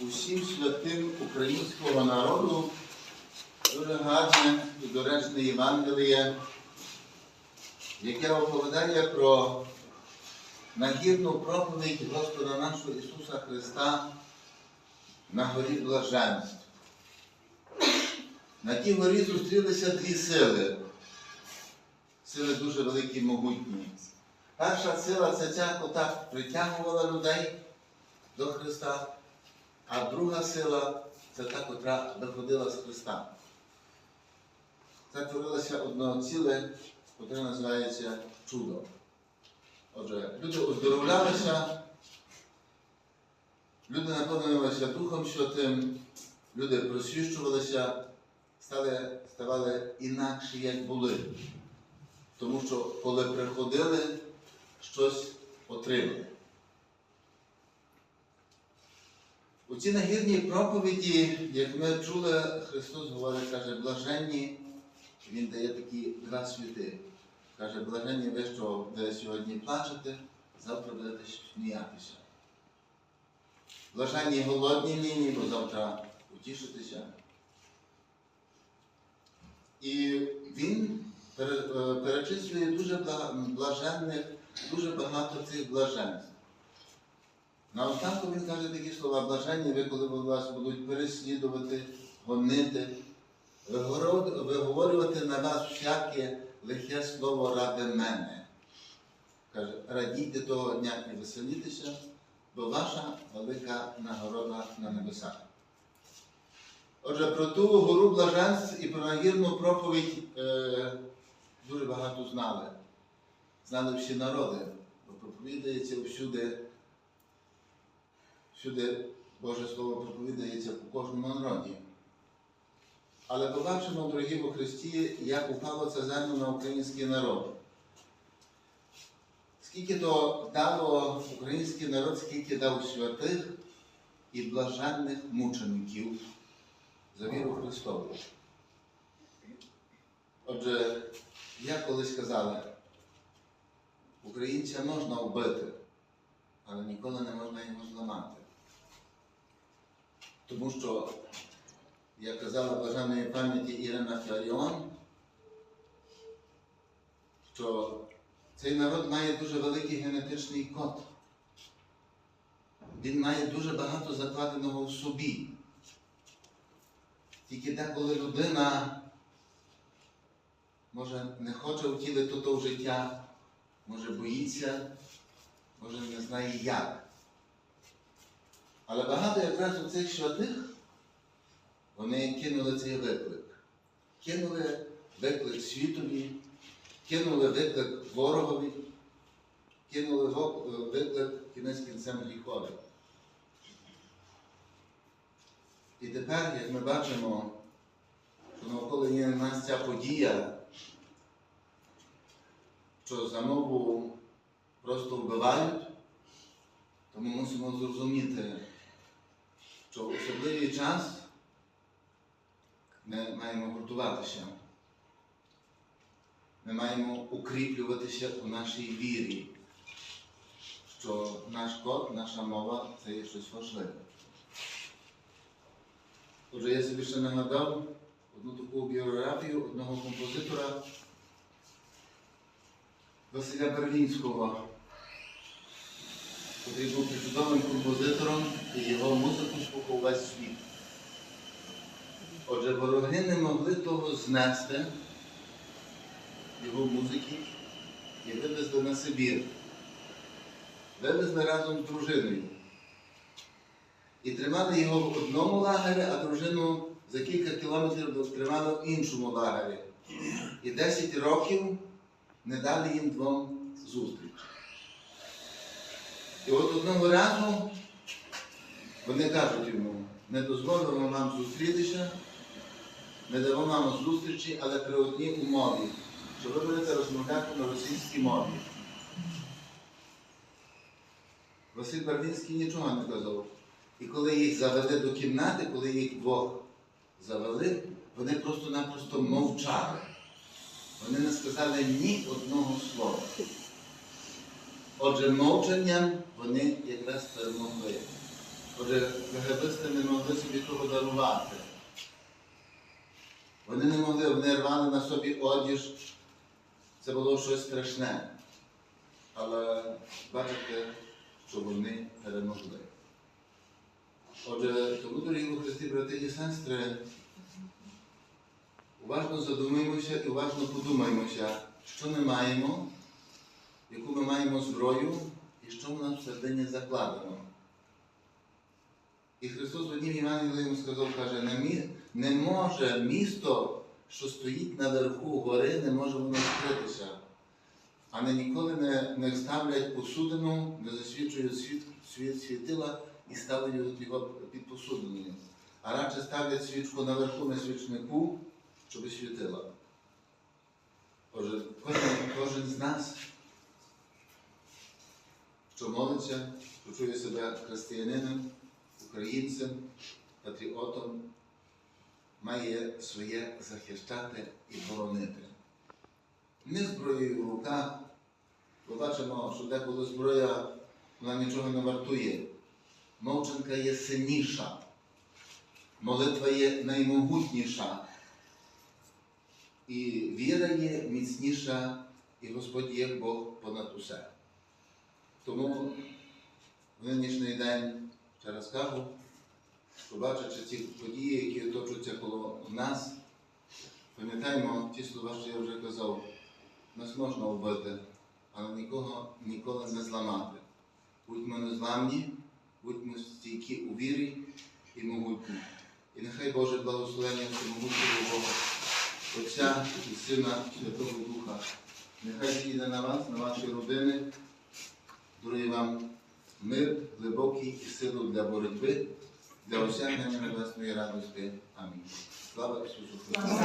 усім святим українського народу дуже гарне і доречне Євангеліє, яке оповідає про нагірну проповідь Господа нашого Ісуса Христа на горі блаженств. На тій горі зустрілися дві сили. Сили дуже великі і могутні. Перша сила це ця, яка притягувала людей до Христа, а друга сила це та, котра виходила з Христа. Це творилося одно ціле, котре називається чудо. Отже, люди оздоровлялися, люди наповнювалися Духом Святим, люди просвіщувалися, стали, ставали інакші, як були. Тому що коли приходили, щось отримали. У цій нагірній проповіді, як ми чули, Христос говорить, каже, блаженні, Він дає такі два світи. Каже, блаженні ви, що ви сьогодні плачете, завтра будете сміятися. Блаженні голодні нині, бо завтра утішитеся. І він е, перечислює дуже блаженних, дуже багато цих блаженств. На останку він каже такі слова, блаженні ви, коли вас будуть переслідувати, гонити, виговорювати на вас всяке лихе слово ради мене. Каже, радійте того дня і веселітеся, бо ваша велика нагорода на небесах. Отже, про ту гору блаженств і про нагірну проповідь е, дуже багато знали. Знали всі народи, бо проповідається всюди. Всюди Боже Слово проповідається по кожному народі. Але побачимо, дорогі во Христі, як упало це землю на український народ. Скільки то дало український народ, скільки дав святих і блаженних мучеників за віру Христову. Отже, як колись казали, українця можна вбити, але ніколи не можна його зламати. Тому що, як казала блаженної пам'яті Ірина Фаріон, що цей народ має дуже великий генетичний код. Він має дуже багато закладеного в собі. Тільки деколи людина може не хоче втілити то життя, може боїться, може не знає як. Але багато якраз у цих святих вони кинули цей виклик. Кинули виклик світові, кинули виклик ворогові, кинули виклик кінець кінцем гріхові. І тепер, як ми бачимо, що навколо є нас ця подія, що за просто вбивають, то ми мусимо зрозуміти, що особливий час ми маємо гуртуватися. Ми маємо укріплюватися у нашій вірі, що наш код, наша мова це є щось важливе. Отже, я собі ще нагадав одну таку біографію одного композитора Василя Берлінського, який був чудовим композитором і його музику слухав весь світ. Отже, вороги не могли того знести, його музики, і вивезли на Сибір. Вивезли разом з дружиною. І тримали його в одному лагері, а дружину за кілька кілометрів тримали в іншому лагері. І 10 років не дали їм двом зустріч. І от одного разу вони кажуть йому, не дозволимо вам зустрітися, не дамо вам зустрічі, але при одній умові, що ви будете розмовляти на російській мові. Василь Барлінський нічого не казав. І коли їх завели до кімнати, коли їх двох завели, вони просто-напросто мовчали. Вони не сказали ні одного слова. Отже, мовчанням вони якраз перемогли. Отже, КГБисти не могли собі того дарувати. Вони не могли, вони рвали на собі одіж. Це було щось страшне. Але бачите, що вони перемогли. Отже, тому, дорогі у Христі, брати і сестри, уважно задумаємося і уважно подумаємося, що ми маємо, яку ми маємо зброю і що в нас всередині закладено. І Христос в однім Євангелії сказав, каже, не, мі... не може місто, що стоїть наверху гори, не може воно скритися. А не ніколи не, не ставлять посудину, де засвічують світ, світ світила і ставлять його під посудиною. А радше ставлять свічку наверху на свічнику, щоб світила. Отже, кожен, кожен з нас, що молиться, що чує себе християнином, українцем, патріотом, має своє захищати і боронити. Не зброєю в руках, бо бачимо, що деколи зброя вона нічого не вартує. Мовчанка є сильніша, молитва є наймогутніша, і віра є міцніша, і Господь є Бог понад усе. Тому в нинішній день, ще раз кажу, побачивши ці події, які оточуються коло нас, пам'ятаємо ті слова, що я вже казав, нас можна вбити, але нікого ніколи не зламати. Будьмо незламні, будьмо стійкі у вірі і могутні. І нехай Боже благословення всемогутнього Бога, Отця і Сина Святого Духа. Нехай зійде на вас, на ваші родини. Дарує вам мир, глибокий і силу для боротьби, для осягнення небесної радості. Амінь. Слава Ісусу Христу!